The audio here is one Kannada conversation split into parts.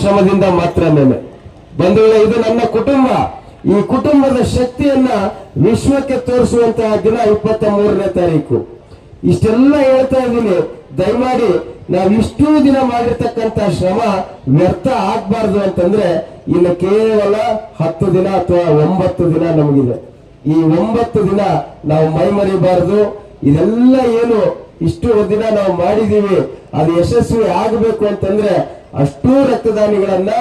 ಶ್ರಮದಿಂದ ಮಾತ್ರ ಮೇಲೆ. ಬಂಧುಗಳೇ, ಇದು ನನ್ನ ಕುಟುಂಬ. ಈ ಕುಟುಂಬದ ಶಕ್ತಿಯನ್ನ ವಿಶ್ವಕ್ಕೆ ತೋರಿಸುವಂತಹ ದಿನ ಇಪ್ಪತ್ತ ಮೂರನೇ ತಾರೀಕು. ಇಷ್ಟೆಲ್ಲ ಹೇಳ್ತಾ ಇದ್ದೀನಿ. ದಯಮಾಡಿ ನಾವು ಇಷ್ಟು ದಿನ ಮಾಡಿರ್ತಕ್ಕಂತ ಶ್ರಮ ವ್ಯರ್ಥ ಆಗ್ಬಾರ್ದು ಅಂತಂದ್ರೆ ಇನ್ನು ಕೇವಲ ಹತ್ತು ದಿನ ಅಥವಾ ಒಂಬತ್ತು ದಿನ ನಮಗಿದೆ. ಈ ಒಂಬತ್ತು ದಿನ ನಾವು ಮೈ ಮರಿಬಾರದು. ಇದೆಲ್ಲ ಏನು ಇಷ್ಟು ದಿನ ನಾವು ಮಾಡಿದೀವಿ. ಅದು ಯಶಸ್ವಿ ಆಗಬೇಕು ಅಂತಂದ್ರೆ ಅಷ್ಟೂ ರಕ್ತದಾನಿಗಳನ್ನ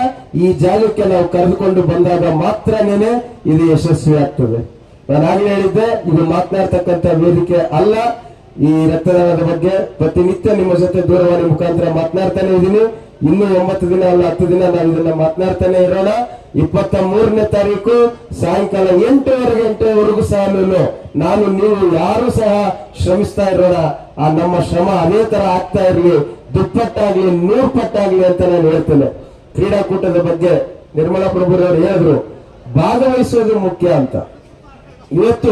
ಈ ಜಾಗಕ್ಕೆ ನಾವು ಕರೆದುಕೊಂಡು ಬಂದಾಗ ಮಾತ್ರನೇ ಇದು ಯಶಸ್ವಿ ಆಗ್ತದೆ ನಾನು ಹೇಳಿದ್ದೆ, ಇದು ಮಾತನಾಡ್ತಕ್ಕಂಥ ವೇದಿಕೆ ಅಲ್ಲ. ಈ ರಕ್ತದಾನದ ಬಗ್ಗೆ ಪ್ರತಿನಿತ್ಯ ನಿಮ್ಮ ಜೊತೆ ದೂರವಾಣಿ ಮುಖಾಂತರ ಮಾತನಾಡ್ತಾನೆ ಇದ್ದೀನಿ. ಇನ್ನು ಒಂಬತ್ತು ದಿನ ಅಲ್ಲ, ಹತ್ತು ದಿನ ನಾವು ಇದನ್ನ ಮಾತನಾಡ್ತಾನೆ ಇರೋಣ. ಇಪ್ಪತ್ತ ಮೂರನೇ ತಾರೀಕು ಸಾಯಂಕಾಲ ಎಂಟೂವರೆ ಗಂಟೆವರೆಗೂ ಸಹ ನಾನು, ನೀವು ಯಾರು ಸಹ ಶ್ರಮಿಸ್ತಾ ಇರೋಣ. ಆ ನಮ್ಮ ಶ್ರಮ ಅದೇ ತರ ಆಗ್ತಾ ಇರಲಿ. ದುಪ್ಪಟ್ಟಾಗ್ಲಿ, ನೂರ್ಪಟ್ಟಾಗ್ಲಿ ಅಂತ ನಾನು ಹೇಳ್ತೇನೆ. ಕ್ರೀಡಾಕೂಟದ ಬಗ್ಗೆ ನಿರ್ಮಲಾ ಪ್ರಭುರವರು ಹೇಳಿದ್ರು. ಭಾಗವಹಿಸೋದು ಮುಖ್ಯ ಅಂತ. ಇವತ್ತು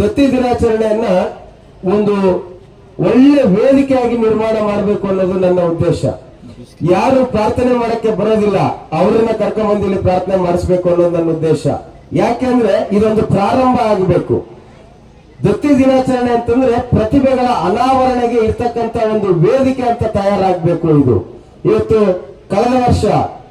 ದತ್ತಿ ದಿನಾಚರಣೆಯನ್ನ ಒಂದು ಒಳ್ಳೆ ವೇದಿಕೆಯಾಗಿ ನಿರ್ಮಾಣ ಮಾಡಬೇಕು ಅನ್ನೋದು ನನ್ನ ಉದ್ದೇಶ. ಯಾರು ಪ್ರಾರ್ಥನೆ ಮಾಡಕ್ಕೆ ಬರೋದಿಲ್ಲ, ಅವರನ್ನ ಕರ್ಕೊಂಡ್ಬಂದು ಇಲ್ಲಿ ಪ್ರಾರ್ಥನೆ ಮಾಡಿಸ್ಬೇಕು ಅನ್ನೋದು ನನ್ನ ಉದ್ದೇಶ. ಯಾಕೆಂದ್ರೆ ಇದೊಂದು ಪ್ರಾರಂಭ ಆಗಬೇಕು. ದತ್ತಿ ದಿನಾಚರಣೆ ಅಂತಂದ್ರೆ ಪ್ರತಿಭೆಗಳ ಅನಾವರಣೆಗೆ ಇರ್ತಕ್ಕಂತ ಒಂದು ವೇದಿಕೆ ಅಂತ ತಯಾರಾಗಬೇಕು ಇದು. ಇವತ್ತು ಕಳೆದ ವರ್ಷ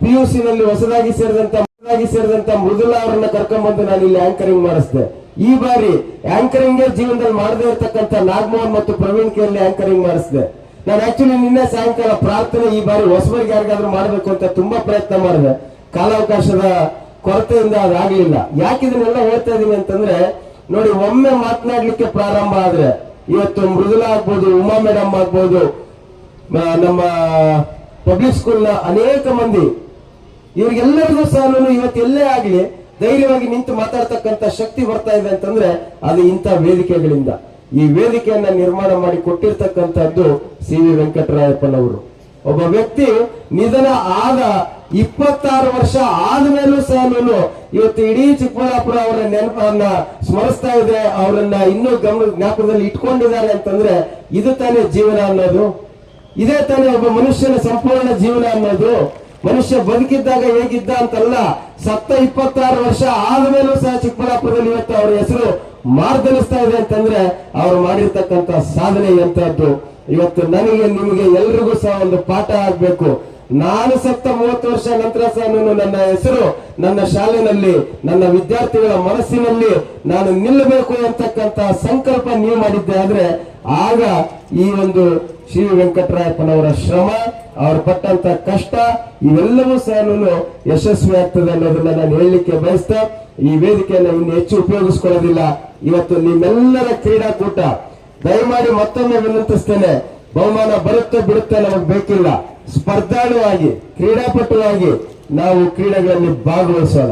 ಪಿಯುಸಿ ನಲ್ಲಿ ಹೊಸದಾಗಿ ಸೇರಿದಂತ ಹೊಸದಾಗಿ ಸೇರಿದಂತ ಮೃದುಲಾ ಅವರನ್ನ ಕರ್ಕೊಂಡ್ಬಂದು ನಾನು ಇಲ್ಲಿ ಆಂಕರಿಂಗ್ ಮಾಡಿಸಿದೆ. ಈ ಬಾರಿ ಆಂಕರಿಂಗ್ ಜೀವನದಲ್ಲಿ ಮಾಡದೇ ಇರತಕ್ಕಂತ ನಾಗಮೋಹನ್ ಮತ್ತು ಪ್ರವೀಣ್ ಕೆ ಅಲ್ಲಿ ಆಂಕರಿಂಗ್ ಮಾಡಿಸಿದೆ. ನಾನು ಆಕ್ಚುಲಿ ನಿನ್ನೆ ಸಾಯಂಕಾಲ ಪ್ರಾರ್ಥನೆ ಈ ಬಾರಿ ಹೊಸಬರಿಗೆ ಯಾರಿಗಾದ್ರೂ ಮಾಡಬೇಕು ಅಂತ ತುಂಬಾ ಪ್ರಯತ್ನ ಮಾಡಿದೆ. ಕಾಲಾವಕಾಶದ ಕೊರತೆಯಿಂದ ಅದಾಗ್ಲಿಲ್ಲ. ಯಾಕೆ ಇದನ್ನೆಲ್ಲ ಹೇಳ್ತಾ ಇದೀನಿ ಅಂತಂದ್ರೆ, ನೋಡಿ, ಒಮ್ಮೆ ಮಾತನಾಡ್ಲಿಕ್ಕೆ ಪ್ರಾರಂಭ ಆದ್ರೆ, ಇವತ್ತು ಮೃದುಲಾ ಆಗ್ಬೋದು, ಉಮಾ ಮೇಡಮ್ ಆಗ್ಬೋದು ನಮ್ಮ ಪಬ್ಲಿಕ್ ಸ್ಕೂಲ್ನ ಅನೇಕ ಮಂದಿ, ಇವ್ರಿಗೆಲ್ಲರಿಗೂ ಸಹ ಇವತ್ತು ಎಲ್ಲೇ ಆಗ್ಲಿ, ಧೈರ್ಯವಾಗಿ ನಿಂತು ಮಾತಾಡ್ತಕ್ಕಂಥ ಶಕ್ತಿ ಬರ್ತಾ ಇದೆ ಅಂತಂದ್ರೆ, ಅದು ಇಂಥ ವೇದಿಕೆಗಳಿಂದ. ಈ ವೇದಿಕೆಯನ್ನ ನಿರ್ಮಾಣ ಮಾಡಿ ಕೊಟ್ಟಿರ್ತಕ್ಕಂಥದ್ದು ಸಿ ವಿ ವೆಂಕಟರಾಯಪ್ಪನವರು. ಒಬ್ಬ ವ್ಯಕ್ತಿ ನಿಧನ ಆದ ಇಪ್ಪತ್ತಾರು ವರ್ಷ ಆದ್ಮೇಲೂ ಸಹ ಇವತ್ತು ಇಡೀ ಚಿಕ್ಕಬಳ್ಳಾಪುರ ಅವರ ನೆನಪನ್ನ ಸ್ಮರಿಸ್ತಾ ಇದೆ ಅವರನ್ನ ಇನ್ನೂ ಗಮನ ಜ್ಞಾಪಕದಲ್ಲಿ ಇಟ್ಕೊಂಡಿದ್ದಾರೆ ಅಂತಂದ್ರೆ ಇದು ತಾನೇ ಜೀವನ ಅನ್ನೋದು. ಇದೇ ತಾನೇ ಒಬ್ಬ ಮನುಷ್ಯನ ಸಂಪೂರ್ಣ ಜೀವನ ಅನ್ನೋದು. ಮನುಷ್ಯ ಬದುಕಿದ್ದಾಗ ಹೇಗಿದ್ದ ಅಂತಲ್ಲ, ಸತ್ತ ಇಪ್ಪತ್ತಾರು ವರ್ಷ ಆದ್ಮೇಲೂ ಸಹ ಚಿಕ್ಕಬಳ್ಳಾಪುರದಲ್ಲಿ ಇವತ್ತು ಅವರ ಹೆಸರು ಮಾರ್ದನಿಸ್ತಾ ಇದೆ ಅಂತಂದ್ರೆ ಅವ್ರು ಮಾಡಿರ್ತಕ್ಕಂತ ಸಾಧನೆ ಎಂತದ್ದು ಇವತ್ತು ನನಗೆ, ನಿಮಗೆ ಎಲ್ರಿಗೂ ಸಹ ಒಂದು ಪಾಠ ಆಗ್ಬೇಕು. ನಾನು ಸತ್ತ ಮೂವತ್ತು ವರ್ಷ ನಂತರ ಸಹ ನಾನು ನನ್ನ ಹೆಸರು, ನನ್ನ ಶಾಲೆನಲ್ಲಿ, ನನ್ನ ವಿದ್ಯಾರ್ಥಿಗಳ ಮನಸ್ಸಿನಲ್ಲಿ ನಾನು ನಿಲ್ಲಬೇಕು ಅಂತಕ್ಕಂತ ಸಂಕಲ್ಪ ನೀವು ಮಾಡಿದ್ದೆ ಆದ್ರೆ ಆಗ ಈ ಒಂದು ಶ್ರೀ ವೆಂಕಟರಾಯಪ್ಪನವರ ಶ್ರಮ, ಅವ್ರು ಪಟ್ಟಂತ ಕಷ್ಟ, ಇವೆಲ್ಲವೂ ಸಹ ಯಶಸ್ವಿ ಆಗ್ತದೆ ಅನ್ನೋದನ್ನ ನಾನು ಹೇಳಲಿಕ್ಕೆ ಬಯಸ್ತಾ ಈ ವೇದಿಕೆಯನ್ನು ಇನ್ನು ಹೆಚ್ಚು ಉಪಯೋಗಿಸ್ಕೊಳ್ಳೋದಿಲ್ಲ. ಇವತ್ತು ನಿಮ್ಮೆಲ್ಲರ ಕ್ರೀಡಾಕೂಟ. ದಯಮಾಡಿ ಮತ್ತೊಮ್ಮೆ ವಿನಂತಿಸ್ತೇನೆ, ಬಹುಮಾನ ಬರುತ್ತೆ ಬಿಡುತ್ತೆ ನಮಗೆ ಬೇಕಿಲ್ಲ. ಸ್ಪರ್ಧಾಳುವಾಗಿ ಕ್ರೀಡಾಪಟುವಾಗಿ ನಾವು ಕ್ರೀಡೆಗಳಲ್ಲಿ ಭಾಗವಹಿಸೋಣ.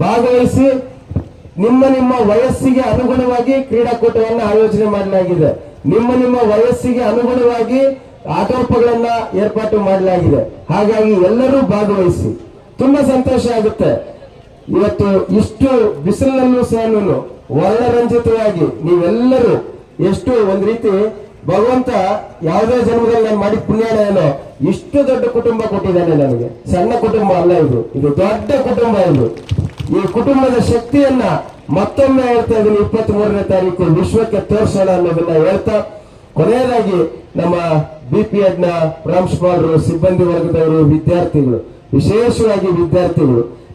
ಭಾಗವಹಿಸಿ ನಿಮ್ಮ ನಿಮ್ಮ ವಯಸ್ಸಿಗೆ ಅನುಗುಣವಾಗಿ ಕ್ರೀಡಾಕೂಟವನ್ನು ಆಯೋಜನೆ ಮಾಡಲಾಗಿದೆ. ನಿಮ್ಮ ನಿಮ್ಮ ವಯಸ್ಸಿಗೆ ಅನುಗುಣವಾಗಿ ಆಟೋಪಗಳನ್ನ ಏರ್ಪಾಟು ಮಾಡಲಾಗಿದೆ. ಹಾಗಾಗಿ ಎಲ್ಲರೂ ಭಾಗವಹಿಸಿ. ತುಂಬಾ ಸಂತೋಷ ಆಗುತ್ತೆ. ಇವತ್ತು ಇಷ್ಟು ಬಿಸಿಲಿನಲ್ಲೂ ಸಹ ವರ್ಣರಂಜಿತವಾಗಿ ನೀವೆಲ್ಲರೂ ಎಷ್ಟು ಒಂದ್ ರೀತಿ ಭಗವಂತ ಯಾವುದೇ ಜನ್ಮದಲ್ಲಿ ನಾನು ಮಾಡಿ ಪುಣ್ಯನ ಏನೋ ಇಷ್ಟು ದೊಡ್ಡ ಕುಟುಂಬ ಕೊಟ್ಟಿದ್ದಾನೆ ನನಗೆ. ಸಣ್ಣ ಕುಟುಂಬ ಅಲ್ಲ ಇದು. ಇದು ದೊಡ್ಡ ಕುಟುಂಬ ಇದು. ಈ ಕುಟುಂಬದ ಶಕ್ತಿಯನ್ನ ಮತ್ತೊಮ್ಮೆ ಹೇಳ್ತಾ ಇದ್ದೀನಿ ಇಪ್ಪತ್ತ್ ಮೂರನೇ ತಾರೀಕು ವಿಶ್ವಕ್ಕೆ ತೋರಿಸೋಣ ಅನ್ನೋದನ್ನ ಹೇಳ್ತಾ, ಕೊನೆಯದಾಗಿ ನಮ್ಮ ಬಿ ಪಿ ಎಡ್ನ ಪ್ರಾಂಶುಪಾಲರು ಸಿಬ್ಬಂದಿ ವರ್ಗದವರು, ವಿದ್ಯಾರ್ಥಿಗಳು, ವಿಶೇಷವಾಗಿ ವಿದ್ಯಾರ್ಥಿಗಳು